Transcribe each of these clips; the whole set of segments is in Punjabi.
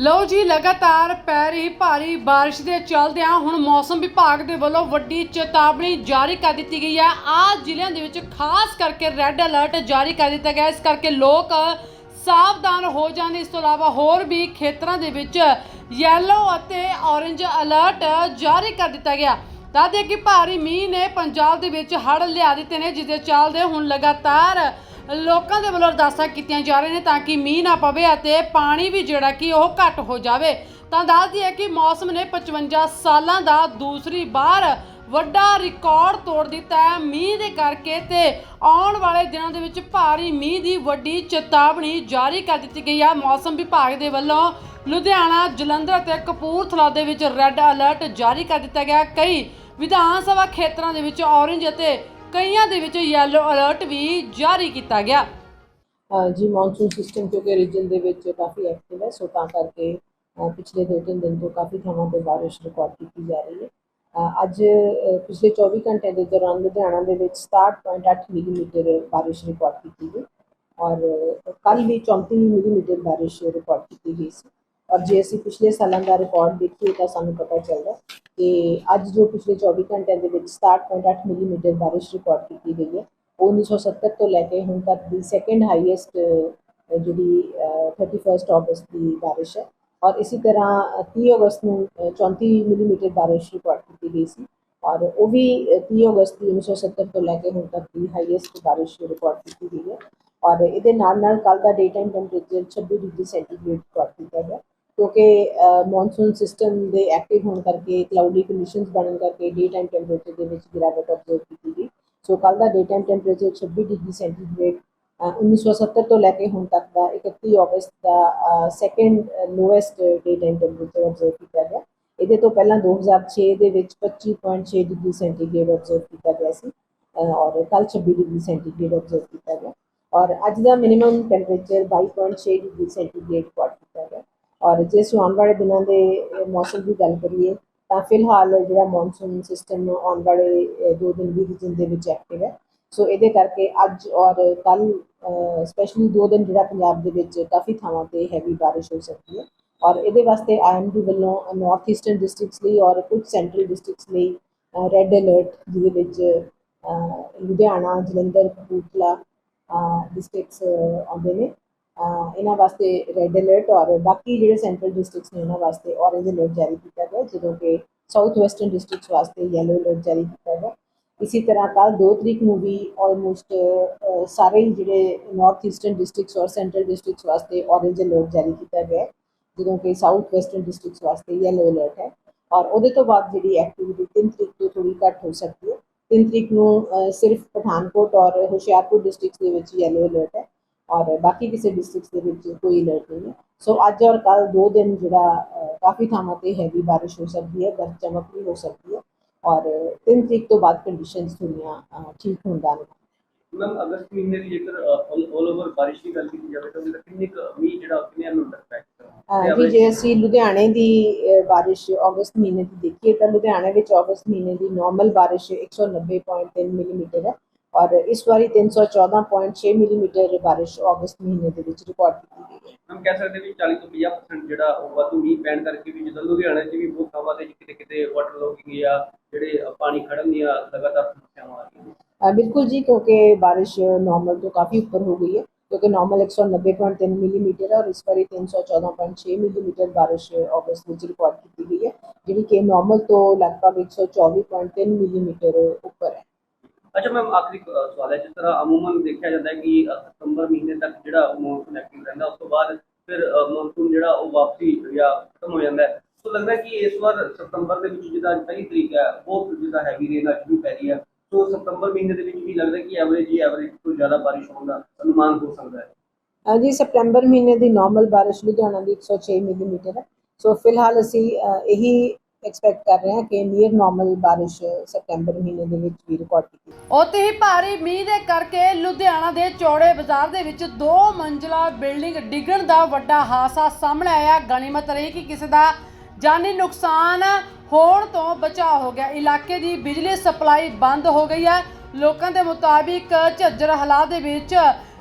ਲਓ ਜੀ, ਲਗਾਤਾਰ ਪੈ ਰਹੀ ਭਾਰੀ ਬਾਰਿਸ਼ ਦੇ ਚੱਲਦਿਆਂ ਹੁਣ ਮੌਸਮ ਵਿਭਾਗ ਦੇ ਵੱਲੋਂ ਵੱਡੀ ਚੇਤਾਵਨੀ ਜਾਰੀ ਕਰ ਦਿੱਤੀ ਗਈ ਹੈ। ਆ ਜ਼ਿਲ੍ਹਿਆਂ ਦੇ ਵਿੱਚ ਖਾਸ ਕਰਕੇ ਰੈੱਡ ਅਲਰਟ ਜਾਰੀ ਕਰ ਦਿੱਤਾ ਗਿਆ। ਇਸ ਕਰਕੇ ਲੋਕ ਸਾਵਧਾਨ ਹੋ ਜਾਣ। ਇਸ ਤੋਂ ਇਲਾਵਾ ਹੋਰ ਵੀ ਖੇਤਰਾਂ ਦੇ ਵਿੱਚ ਯੈਲੋ ਅਤੇ ਔਰੇਂਜ ਅਲਰਟ ਜਾਰੀ ਕਰ ਦਿੱਤਾ ਗਿਆ। ਦੱਸਦੇ ਕਿ ਭਾਰੀ ਮੀਂਹ ਨੇ ਪੰਜਾਬ ਦੇ ਵਿੱਚ ਹੜ੍ਹ ਲਿਆ ਦਿੱਤੇ ਨੇ, ਜਿਸ ਦੇ ਚੱਲਦੇ ਹੁਣ ਲਗਾਤਾਰ ਲੋਕਾਂ ਦੇ ਵੱਲੋਂ ਅਰਦਾਸਾਂ ਕੀਤੀਆਂ ਜਾ ਰਹੀਆਂ ਨੇ ਤਾਂ ਕਿ ਮੀਂਹ ਨਾ ਪਵੇ ਅਤੇ ਪਾਣੀ ਵੀ ਜਿਹੜਾ ਕਿ ਉਹ ਘੱਟ ਹੋ ਜਾਵੇ। ਤਾਂ ਦੱਸਦੀ ਹੈ ਕਿ ਮੌਸਮ ਨੇ 55 ਸਾਲਾਂ ਦਾ ਦੂਸਰੀ ਵਾਰ ਵੱਡਾ ਰਿਕਾਰਡ ਤੋੜ ਦਿੱਤਾ ਹੈ ਮੀਂਹ ਦੇ ਕਰਕੇ ਤੇ ਆਉਣ ਵਾਲੇ ਦਿਨਾਂ ਦੇ ਵਿੱਚ ਭਾਰੀ ਮੀਂਹ ਦੀ ਵੱਡੀ ਚੇਤਾਵਨੀ ਜਾਰੀ ਕਰ ਦਿੱਤੀ ਗਈ ਹੈ। ਮੌਸਮ ਵਿਭਾਗ ਦੇ ਵੱਲੋਂ ਲੁਧਿਆਣਾ, ਜਲੰਧਰ ਅਤੇ ਕਪੂਰਥਲਾ ਦੇ ਵਿੱਚ ਰੈੱਡ ਅਲਰਟ ਜਾਰੀ ਕਰ ਦਿੱਤਾ ਗਿਆ ਕਈ ਵਿਧਾਨ ਸਭਾ ਖੇਤਰਾਂ ਦੇ ਵਿੱਚ ਔਰੇਂਜ ਅਤੇ ਕਈਆਂ ਦੇ ਵਿੱਚ ਯੈਲੋ ਅਲਰਟ ਵੀ ਜਾਰੀ ਕੀਤਾ ਗਿਆ। ਜੀ ਮੌਨਸੂਨ ਸਿਸਟਮ ਕਿਉਂਕਿ ਰੀਜਨ ਦੇ ਵਿੱਚ ਕਾਫੀ ਐਕਟਿਵ ਹੈ ਸੋ ਤਾਂ ਕਰਕੇ ਪਿਛਲੇ ਦੋ ਤਿੰਨ ਦਿਨ ਤੋਂ ਕਾਫੀ ਥਾਵਾਂ ਤੇ ਬਾਰਿਸ਼ ਰਿਕਾਰਡ ਕੀਤੀ ਜਾ ਰਹੀ ਹੈ। ਅੱਜ ਪਿਛਲੇ 24 ਘੰਟੇ ਦੇ ਦੌਰਾਨ ਲੁਧਿਆਣਾ ਦੇ ਵਿੱਚ 67.8 ਮਿਲੀਮੀਟਰ ਬਾਰਿਸ਼ ਰਿਕਾਰਡ ਕੀਤੀ ਗਈ ਔਰ ਕੱਲ ਵੀ 34 ਮਿਲੀਮੀਟਰ ਬਾਰਿਸ਼ ਰਿਕਾਰਡ ਕੀਤੀ ਗਈ ਸੀ। ਔਰ ਜੇ ਅਸੀਂ ਪਿਛਲੇ ਸਾਲਾਂ ਦਾ ਰਿਕਾਰਡ ਦੇਖੀਏ ਤਾਂ ਸਾਨੂੰ ਪਤਾ ਚੱਲਦਾ ਕਿ ਅੱਜ ਜੋ ਪਿਛਲੇ 24 ਘੰਟਿਆਂ ਦੇ ਵਿੱਚ 67.8 ਮਿਲੀਮੀਟਰ ਬਾਰਿਸ਼ ਰਿਕਾਰਡ ਕੀਤੀ ਗਈ ਹੈ ਉਹ 1970 ਤੋਂ ਲੈ ਕੇ ਹੁਣ ਤੱਕ ਦੀ ਸੈਕੰਡ ਹਾਈਐਸਟ ਜਿਹੜੀ ਅ, 31 ਅਗਸਤ ਦੀ ਬਾਰਿਸ਼ ਹੈ। ਔਰ ਇਸੇ ਤਰ੍ਹਾਂ ਅ, 30 ਅਗਸਤ ਨੂੰ ਅ, 34 ਮਿਲੀਮੀਟਰ ਬਾਰਿਸ਼ ਰਿਕਾਰਡ ਕੀਤੀ ਗਈ ਸੀ। ਔਰ ਉਹ ਵੀ ਅ, 30 ਅਗਸਤ ਦੀ 1970 ਤੋਂ ਲੈ ਕੇ ਹੁਣ ਤੱਕ ਦੀ ਹਾਈਐਸਟ ਬਾਰਿਸ਼ ਰਿਕਾਰਡ ਕੀਤੀ ਗਈ ਹੈ। ਔਰ ਇਹਦੇ ਨਾਲ ਨਾਲ ਕੱਲ ਦਾ day time temperature 26 degree centigrade record ਕੀਤਾ ਗਿਆ। ਕਿਉਂਕਿ ਮੌਨਸੂਨ ਸਿਸਟਮ ਦੇ ਐਕਟਿਵ ਹੋਣ ਕਰਕੇ ਕਲਾਉਡੀ ਕੰਡੀਸ਼ਨਸ ਬਣਨ ਕਰਕੇ ਡੇ ਟਾਈਮ ਟੈਂਪਰੇਚਰ ਦੇ ਵਿੱਚ ਗਿਰਾਵਟ ਆਬਜ਼ਰਵ ਕੀਤੀ ਗਈ। ਸੋ ਕੱਲ ਦਾ day time temperature 26 degree centigrade ਅ, 1970 ਤੋਂ ਲੈ ਕੇ ਹੁਣ ਤੱਕ ਦਾ 31 ਅਗਸਤ ਦਾ second lowest day time temperature observe ਕੀਤਾ ਗਿਆ। ਇਹਦੇ ਤੋਂ ਪਹਿਲਾਂ 2006 ਦੇ ਵਿੱਚ 25.6 ਡਿਗਰੀ ਸੈਂਟੀਗ੍ਰੇਡ ਆਬਜ਼ਰਵ ਕੀਤਾ ਗਿਆ ਸੀ ਔਰ ਕੱਲ 26 ਡਿਗਰੀ ਸੈਂਟੀਗ੍ਰੇਡ ਆਬਜ਼ਰਵ ਕੀਤਾ ਗਿਆ। ਔਰ ਅੱਜ ਦਾ minimum temperature 22.6 degree centigrade record ਔਰ ਜੇ ਅਸੀਂ ਆਉਣ ਵਾਲੇ ਦਿਨਾਂ ਦੇ ਮੌਸਮ ਦੀ ਗੱਲ ਕਰੀਏ ਤਾਂ ਫਿਲਹਾਲ ਜਿਹੜਾ ਮੌਨਸੂਨ ਸਿਸਟਮ ਆਉਣ ਵਾਲੇ ਅ, ਦੋ ਦਿਨ ਵੀ ਦਿਨ ਦੇ ਵਿੱਚ ਐਕਟਿਵ ਹੈ। ਸੋ ਇਹਦੇ ਕਰਕੇ ਅੱਜ ਔਰ ਕੱਲ ਸਪੈਸ਼ਲੀ ਦੋ ਦਿਨ ਜਿਹੜਾ ਪੰਜਾਬ ਦੇ ਵਿੱਚ ਕਾਫੀ ਥਾਵਾਂ ਤੇ ਹੈਵੀ ਬਾਰਿਸ਼ ਹੋ ਸਕਦੀ ਹੈ। ਔਰ ਇਹਦੇ ਵਾਸਤੇ ਆਈਐਮਡੀ ਵੱਲੋਂ ਨਾਰਥ ਈਸਟਰਨ ਡਿਸਟ੍ਰਿਕਟਸ ਲਈ ਔਰ ਕੁਝ ਸੈਂਟਰਲ ਡਿਸਟ੍ਰਿਕਟਸ ਲਈ ਰੈੱਡ ਅਲਰਟ ਜਿਹਦੇ ਵਿੱਚ ਲੁਧਿਆਣਾ ਜਲੰਧਰ ਕਪੂਰਥਲਾ ਡਿਸਟ੍ਰਿਕਟਸ ਆਉਂਦੇ ਨੇ। ਇਹਨਾਂ ਵਾਸਤੇ ਰੈੱਡ ਅਲਰਟ ਔਰ ਬਾਕੀ ਜਿਹੜੇ ਸੈਂਟਰਲ ਡਿਸਟ੍ਰਿਕਟਸ ਨੇ ਉਹਨਾਂ ਵਾਸਤੇ ਔਰੇਂਜ ਅਲਰਟ ਜਾਰੀ ਕੀਤਾ ਗਿਆ, ਜਦੋਂ ਕਿ ਸਾਊਥ ਵੈਸਟਰਨ ਡਿਸਟ੍ਰਿਕਟਸ ਵਾਸਤੇ ਯੈਲੋ ਅਲਰਟ ਜਾਰੀ ਕੀਤਾ ਗਿਆ। ਇਸੇ ਤਰ੍ਹਾਂ ਕੱਲ 2 ਤਰੀਕ ਨੂੰ ਵੀ ਆਲਮੋਸਟ ਸਾਰੇ ਹੀ ਜਿਹੜੇ ਨਾਰਥ ਈਸਟਰਨ ਡਿਸਟ੍ਰਿਕਟਸ ਔਰ ਸੈਂਟਰਲ ਡਿਸਟ੍ਰਿਕਟਸ ਵਾਸਤੇ ਔਰੇਂਜ ਅਲਰਟ ਜਾਰੀ ਕੀਤਾ ਗਿਆ ਜਦੋਂ ਕਿ ਸਾਊਥ ਵੈਸਟਰਨ ਡਿਸਟ੍ਰਿਕਟਸ ਵਾਸਤੇ ਯੈਲੋ ਅਲਰਟ ਹੈ। ਔਰ ਉਹਦੇ ਤੋਂ ਬਾਅਦ ਜਿਹੜੀ ਐਕਟੀਵਿਟੀ 3 ਤਰੀਕ ਤੋਂ ਥੋੜੀ ਘੱਟ ਹੋ ਸਕਦੀ ਹੈ। 3 ਤਰੀਕ ਨੂੰ ਸਿਰਫ ਪਠਾਨਕੋਟ ਔਰ ਹੁਸ਼ਿਆਰਪੁਰ ਡਿਸਟ੍ਰਿਕਟਸ ਦੇ ਵਿੱਚ ਯੈਲੋ ਅਲਰਟ ਹੈ। ਔਰ ਬਾਕੀ ਕਿਸੇ ਡਿਸਟ੍ਰਿਕਟਸ ਦੇ ਵਿੱਚ ਕੋਈ ਅਲਰਟ ਨਹੀਂ ਹੈ। ਸੋ ਅੱਜ ਔਰ ਕੱਲ ਦੋ ਦਿਨ ਜਿਹੜਾ ਕਾਫੀ ਥਾਵਾਂ ਤੇ ਹੈਵੀ ਬਾਰਿਸ਼ ਹੋ ਸਕਦੀ ਹੈ ਗਰਜ ਚਮਕ ਵੀ ਹੋ ਸਕਦੀ ਹੈ ਔਰ 3 ਤਰੀਕ ਤੋਂ ਬਾਅਦ ਕੰਡੀਸ਼ਨਸ ਥੋੜ੍ਹੀਆਂ ਅ, ਠੀਕ ਹੋਣ ਦਾ ਅਨੁਮਾਨ ਮੈਮ ਅਗਸਤ ਮਹੀਨੇ ਦੀ ਜੇਕਰ ਆਲ ਓਵਰ ਬਾਰਿਸ਼ ਦੀ ਗੱਲ ਕੀਤੀ ਜਾਵੇ ਤਾਂ ਕਿੰਨੇ ਕੁ ਮੀਂਹ ਜਿਹੜਾ ਕਿੰਨੇ ਨੂੰ ਲੱਗਦਾ ਹੈ? ਜੀ ਜੇ ਅਸੀਂ ਲੁਧਿਆਣੇ ਦੀ ਬਾਰਿਸ਼ ਅਗਸਤ ਮਹੀਨੇ ਦੀ ਦੇਖੀਏ ਤਾਂ ਲੁਧਿਆਣੇ ਵਿੱਚ ਅਗਸਤ ਮਹੀਨੇ ਦੀ ਨਾਰਮਲ ਬਾਰਿਸ਼ 190.3 ਮਿਲੀਮੀਟਰ ਹੈ। ਔਰ ਇਸ ਵਾਰੀ 314.6 ਮਿਲੀਮੀਟਰ ਬਾਰਿਸ਼ ਅਗਸਤ ਮਹੀਨੇ ਦੇ ਵਿੱਚ ਰਿਕਾਰਡ ਕੀਤੀ ਗਈ ਹੈ ਮੈਮ ਕਹਿ ਸਕਦੇ ਵੀ 40 ਤੋਂ 50% ਜਿਹੜਾ ਉਹ ਵਾਧੂ ਮੀਂਹ ਪੈਣ ਕਰਕੇ ਵੀ ਜਦੋਂ ਲੁਧਿਆਣੇ 'ਚ ਵੀ ਬਹੁਤ ਥਾਵਾਂ ਤੇ ਕਿਤੇ ਕਿਤੇ ਵਾਟਰ ਲੋਕਿੰਗ ਜਾਂ ਜਿਹੜੇ ਅ, ਪਾਣੀ ਖੜਨ ਦੀਆਂ ਲਗਾਤਾਰ ਸਮੱਸਿਆਵਾਂ ਆ ਰਹੀਆਂ ਨੇ ਅਹ, ਬਿਲਕੁਲ ਜੀ ਕਿਉਂਕਿ ਬਾਰਿਸ਼ ਨਾਰਮਲ ਤੋਂ ਕਾਫੀ ਉੱਪਰ ਹੋ ਗਈ ਹੈ ਕਿਉਂਕਿ ਨਾਰਮਲ 190.3 ਮਿਲੀਮੀਟਰ ਹੈ ਔਰ ਇਸ ਵਾਰੀ 314.6 ਮਿਲੀਮੀਟਰ ਬਾਰਿਸ਼ ਅਗਸਤ ਵਿੱਚ ਰਿਕਾਰਡ ਕੀਤੀ ਗਈ ਹੈ ਜਿਹੜੀ ਕਿ ਨਾਰਮਲ ਤੋਂ ਲਗਭਗ 124.3 ਮਿਲੀਮੀਟਰ ਉੱਪਰ ਹੈ ਅੱਛਾ ਮੈਮ ਆਖਰੀ ਸਵਾਲ ਹੈ। ਜਿਸ ਤਰ੍ਹਾਂ ਅਮੂਮਨ ਦੇਖਿਆ ਜਾਂਦਾ ਹੈ ਕਿ ਸਤੰਬਰ ਮਹੀਨੇ ਤੱਕ ਜਿਹੜਾ ਮੌਨਸੂਨ ਐਕਟਿਵ ਰਹਿੰਦਾ, ਉਸ ਤੋਂ ਬਾਅਦ ਫਿਰ ਮੌਨਸੂਨ ਜਿਹੜਾ ਉਹ ਵਾਪਸੀ ਜਾਂ ਖਤਮ ਹੋ ਜਾਂਦਾ ਹੈ। ਸੋ ਲੱਗਦਾ ਕਿ ਇਸ ਵਾਰ ਸਤੰਬਰ ਦੇ ਵਿੱਚ ਜਿਹਦਾ ਪਹਿਲੀ ਤਰੀਕ ਹੈ ਉਹ ਜਿਹਦਾ ਹੈਵੀ ਰੇਨ ਅੱਜ ਵੀ ਪੈ ਰਹੀ ਹੈ। ਸੋ ਸਤੰਬਰ ਮਹੀਨੇ ਦੇ ਵਿੱਚ ਵੀ ਲੱਗਦਾ ਕਿ ਐਵਰੇਜ ਹੀ ਐਵਰੇਜ ਤੋਂ ਜ਼ਿਆਦਾ ਬਾਰਿਸ਼ ਹੋਣ ਦਾ ਅਨੁਮਾਨ ਹੋ ਸਕਦਾ ਹੈ। ਅਹ ਜੀ ਸਪਟੈਂਬਰ ਮਹੀਨੇ ਦੀ ਨਾਰਮਲ ਬਾਰਿਸ਼ ਲੁਧਿਆਣਾ ਦੀ 106 ਮਿਲੀਮੀਟਰ ਹੈ। ਸੋ ਫਿਲਹਾਲ ਅਸੀਂ ਇਹੀ ਐਕਸਪੈਕਟ ਕਰ ਰਹੇ ਹਾਂ ਕਿ ਨੀਅਰ ਨਾਰਮਲ ਬਾਰਿਸ਼ ਸਪਟੈਂਬਰ ਮਹੀਨੇ ਦੇ ਵਿੱਚ ਵੀ ਰਿਕਾਰਡ ਕੀਤੀ ਉੱਥੇ ਹੀ ਭਾਰੀ ਮੀਂਹ ਦੇ ਕਰਕੇ ਲੁਧਿਆਣਾ ਦੇ ਚੌੜੇ ਬਾਜ਼ਾਰ ਦੇ ਵਿੱਚ ਦੋ ਮੰਜ਼ਲਾ ਬਿਲਡਿੰਗ ਡਿੱਗਣ ਦਾ ਵੱਡਾ ਹਾਦਸਾ ਸਾਹਮਣੇ ਆਇਆ। ਗਨੀਮਤ ਰਹੀ ਕਿ ਕਿਸੇ ਦਾ ਜਾਨੀ ਨੁਕਸਾਨ ਹੋਣ ਤੋਂ ਬਚਾਅ ਹੋ ਗਿਆ। ਇਲਾਕੇ ਦੀ ਬਿਜਲੀ ਸਪਲਾਈ ਬੰਦ ਹੋ ਗਈ ਹੈ। ਲੋਕਾਂ ਦੇ ਮੁਤਾਬਿਕ ਝੱਜਰ ਹਾਲਾਤ ਦੇ ਵਿੱਚ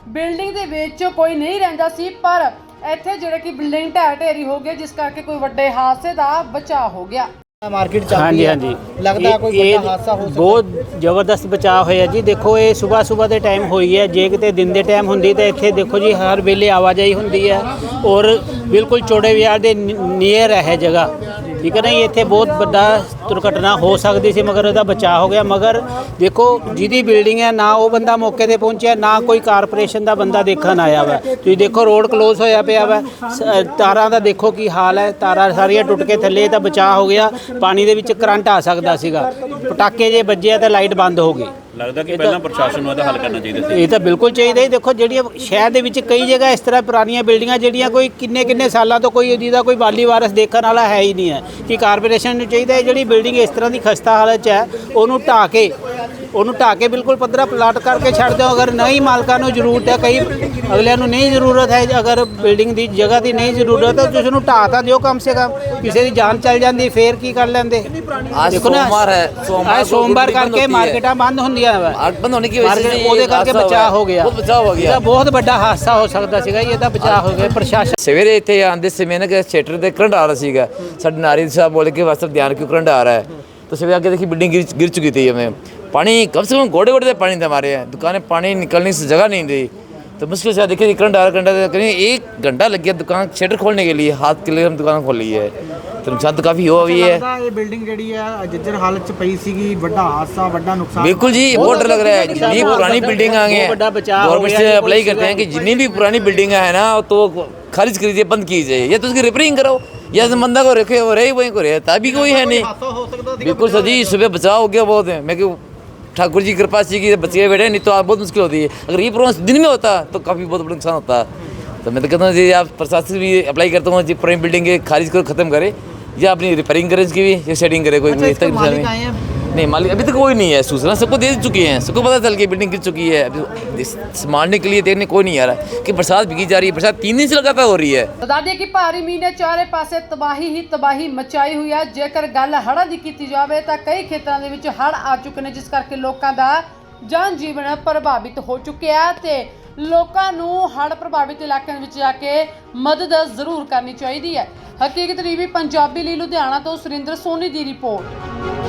ਬਿਲਡਿੰਗ ਦੇ ਵਿੱਚ ਕੋਈ ਨਹੀਂ ਰਹਿੰਦਾ ਸੀ, ਪਰ ਇੱਥੇ ਜਿਹੜੇ ਕਿ ਬਿਲਡਿੰਗ ਢਹਿ ਢੇਰੀ ਹੋ ਗਈ ਜਿਸ ਕਰਕੇ ਕੋਈ ਵੱਡੇ ਹਾਦਸੇ ਦਾ ਬਚਾਅ ਹੋ ਗਿਆ। ਮਾਰਕੀਟ ਚੱਲ ਹਾਂਜੀ ਹੈ। ਹਾਂਜੀ। ਲੱਗਦਾ ਇਹ- ਕੋਈ ਇਹ ਵੱਡਾ ਹਾਦਸਾ ਹੋ ਸਕਦਾ ਬਹੁਤ ਜ਼ਬਰਦਸਤ ਬਚਾਅ ਹੋਇਆ ਜੀ। ਦੇਖੋ ਇਹ ਸਵੇਰ ਸਵੇਰ ਦੇ ਟਾਈਮ ਹੋਈ ਹੈ। ਜੇ ਕਿਤੇ ਦਿਨ ਦੇ ਟਾਈਮ ਹੁੰਦੀ ਤਾਂ ਇੱਥੇ ਦੇਖੋ ਜੀ ਹਰ ਵੇਲੇ ਆਵਾਜਾਈ ਹੁੰਦੀ ਹੈ ਔਰ ਬਿਲਕੁਲ ਚੌੜੇ ਬਾਜ਼ਾਰ ਦੇ ਨੀਅਰ ਹੈ ਜਗ੍ਹਾ। ਠੀਕ ਹੈ ਨਾ ਜੀ? ਇੱਥੇ ਬਹੁਤ ਵੱਡਾ ਦੁਰਘਟਨਾ ਹੋ ਸਕਦੀ ਸੀ, ਮਗਰ ਉਹਦਾ ਬਚਾਅ ਹੋ ਗਿਆ। ਮਗਰ ਦੇਖੋ, ਜਿਹਦੀ ਬਿਲਡਿੰਗ ਹੈ, ਨਾ ਉਹ ਬੰਦਾ ਮੌਕੇ ਤੇ ਪਹੁੰਚਿਆ, ਨਾ ਕੋਈ ਕਾਰਪੋਰੇਸ਼ਨ ਦਾ ਬੰਦਾ ਦੇਖਣ ਆਇਆ ਵਾ। ਤੁਸੀਂ ਦੇਖੋ ਰੋਡ ਕਲੋਜ਼ ਹੋਇਆ ਪਿਆ ਵਾ। ਸ- ਤਾਰਾਂ ਦਾ ਦੇਖੋ ਕੀ ਹਾਲ ਹੈ। ਤਾਰਾਂ ਸਾਰੀਆਂ ਟੁੱਟ ਕੇ ਥੱਲੇ, ਤਾਂ ਬਚਾਅ ਹੋ ਗਿਆ। ਪਾਣੀ ਦੇ ਵਿੱਚ ਕਰੰਟ ਆ ਸਕਦਾ ਸੀਗਾ। ਪਟਾਕੇ ਜੇ ਵੱਜਿਆ ਤਾਂ ਲਾਈਟ ਬੰਦ ਹੋ ਗਈ। ਲੱਗਦਾ ਕਿ ਪਹਿਲਾਂ ਪ੍ਰਸ਼ਾਸਨ ਨੂੰ ਇਹਦਾ ਹੱਲ ਕਰਨਾ ਚਾਹੀਦਾ ਸੀ। ਇਹ ਤਾਂ ਬਿਲਕੁਲ ਚਾਹੀਦਾ ਹੀ। ਦੇਖੋ, ਜਿਹੜੀਆਂ ਸ਼ਹਿਰ ਦੇ ਵਿੱਚ ਕਈ ਜਗ੍ਹਾ ਇਸ ਤਰ੍ਹਾਂ ਪੁਰਾਣੀਆਂ ਬਿਲਡਿੰਗਾਂ ਜਿਹੜੀਆਂ ਕੋਈ ਕਿੰਨੇ ਕਿੰਨੇ ਸਾਲਾਂ ਤੋਂ ਕੋਈ ਜਿਹਦਾ ਕੋਈ ਵਾਲੀ ਵਾਰਸ ਦੇਖਣ ਵਾਲਾ ਹੈ ਹੀ ਨਹੀਂ ਹੈ। ਕਿ ਕਾਰਪੋਰੇਸ਼ਨ ਨੂੰ ਚਾਹੀਦਾ ਹੈ ਜਿਹੜੀ ਬਿਲਡਿੰਗ ਇਸ ਤਰ੍ਹਾਂ ਦੀ ਖਸਤਾ ਹਾਲਤ 'ਚ ਹੈ, ਉਹਨੂੰ ਢਾਹ ਕੇ ਉਹਨੂੰ ਢਾਹ ਕੇ ਬਿਲਕੁਲ ਪੱਧਰਾ ਪਲਾਟ ਕਰਕੇ ਛੱਡ ਦਿਓ ਅਗਰ ਨਹੀਂ ਮਾਲਕਾਂ ਨੂੰ ਜ਼ਰੂਰਤ ਹੈ ਕਈ ਅਗਲਿਆਂ ਨੂੰ ਨਹੀਂ ਜ਼ਰੂਰਤ ਹੈ ਅਗਰ ਬਿਲਡਿੰਗ ਦੀ ਜਗ੍ਹਾ ਦੀ ਨਹੀਂ ਜ਼ਰੂਰਤ ਹੈ ਤੁਸੀਂ ਉਹਨੂੰ ਢਾਹ ਤਾਂ ਦਿਓ ਕਮ ਸੇ ਕਮ ਕਿਸੇ ਦੀ ਜਾਨ ਚੱਲ ਜਾਂਦੀ ਫੇਰ ਕੀ ਕਰ ਲੈਂਦੇ आज ਦੇਖੋ ਨਾ, सोमवार है सोमवार ਅੱਜ को ਸੋਮਵਾਰ ड्यूटी बंद ਕਰਕੇ होती है। ਮਾਰਕੀਟਾਂ ਬੰਦ ਹੁੰਦੀਆਂ ਵਾ आग बंद होने की वजह से ਮਾਰਕੀਟ ये ਉਹਦੇ ਕਰਕੇ हादसा ਬਚਾਅ हुआ है। ਹੋ ਗਿਆ बहुत बचाव हो ਇਹਦਾ गया ਬਹੁਤ ਵੱਡਾ ਹਾਦਸਾ ਹੋ ਸਕਦਾ ਸੀਗਾ ਜੀ, ਇਹਦਾ ਬਚਾਅ ਹੋ ਗਿਆ ਪ੍ਰਸ਼ਾਸਨ ਸਵੇਰੇ ਇੱਥੇ ਆਂਦੇ ਸਮੇਂ ਨਾ ਕਿ ਥੀਏਟਰ ਦੇ ਕਰੰਟ ਆ ਰਿਹਾ ਸੀਗਾ ਸਾਡੇ ਨਾਰੀ ਸਾਹਿਬ ਬੋਲੇ ਕਿ ਵਾਸਤਵ ਧਿਆਨ क्यों करंट आ रहा है तो सवेरे आके देखी बिल्डिंग गिर गिर चुकी थी हमें पानी कम से कम घोड़े घोड़े से पानी था हमारे यहाँ दुकानें पानी निकलने से जगह नहीं थी तो मुश्किल से देखिए करंट आ रहा करंट आ रहा करीब एक घंटा लग गया दुकान शटर खोलने के लिए हाथ के लिए हम दुकान खोल ली है तो नुकसान तो काफ़ी हुआ भी है ਲੱਗਦਾ ਇਹ ਬਿਲਡਿੰਗ ਜਿਹੜੀ ਹੈ ਜੱਜਰ ਹਾਲਤ ਚ ਪਈ ਸੀਗੀ ਵੱਡਾ ਹਾਦਸਾ ਵੱਡਾ ਨੁਕਸਾਨ बिल्कुल जी बहुत डर लग रहा है जितनी पुरानी बिल्डिंग आ गई बहुत बड़ा है बचाव हो गवर्नमेंट गया से है, अप्लाई पुलिस करते हैं कि जितनी भी पुरानी बिल्डिंग है ना तो खारिज कीजिए बंद कीजिए या तो उसकी रिपेयरिंग करो या तो बंदा को रखे वो रहे वहीं को रहे तभी कोई है नहीं ਹਾਦਸਾ ਹੋ ਸਕਦਾ बिल्कुल सर जी सुबह बचाव हो गया बहुत है मैं क्यों ठाकुर जी कृपा जी की बच्चे गए बैठे नहीं तो आप बहुत मुश्किल होती है। अगर ये प्रोग्राम दिन में होता तो काफ़ी बहुत बड़ा नुकसान होता। तो मैं तो कहता हूँ जी आप प्रशासन से भी अप्लाई करता हूँ जी पुरानी बिल्डिंग के खारिज करो ख़त्म करे या अपनी रिपेयरिंग करें इसकी भी या सेटिंग करे कोई अच्छा, नहीं। आए हैं? नहीं मालिक अभी तक कोई नहीं है सूचना सबको दे चुकी है सबको पता चल गया बिल्डिंग गिर चुकी है अभी इस- संभालने के लिए देखने कोई नहीं आ रहा कि बरसात भीगी जा रही है बरसात तीन दिन से लगातार हो रही है ਬਤਾ ਦਈਏ ਕਿ ਭਾਰੀ ਮੀਂਹ ਨੇ ਚਾਰੇ ਪਾਸੇ ਤਬਾਹੀ ਹੀ ਤਬਾਹੀ ਮਚਾਈ ਹੋਈ ਹੈ ਜੇਕਰ ਗੱਲ ਹੜ੍ਹਾਂ ਦੀ ਕੀਤੀ ਜਾਵੇ ਤਾਂ ਕਈ ਖੇਤਰਾਂ ਦੇ ਵਿੱਚ ਹੜ੍ਹ ਆ ਚੁੱਕੇ ਨੇ ਜਿਸ ਕਰਕੇ ਲੋਕਾਂ ਦਾ ਜਨ ਜੀਵਨ ਪ੍ਰਭਾਵਿਤ ਹੋ ਚੁੱਕਿਆ ਹੈ ਤੇ ਲੋਕਾਂ ਨੂੰ ਹੜ੍ਹ ਪ੍ਰਭਾਵਿਤ ਇਲਾਕਿਆਂ ਵਿੱਚ ਜਾ ਕੇ ਮਦਦ ਜ਼ਰੂਰ ਕਰਨੀ ਚਾਹੀਦੀ ਹੈ ਹਕੀਕਤ ਟੀਵੀ ਪੰਜਾਬੀ ਲਈ ਲੁਧਿਆਣਾ ਤੋਂ ਸੁਰਿੰਦਰ ਸੋਨੀ ਦੀ ਰਿਪੋਰਟ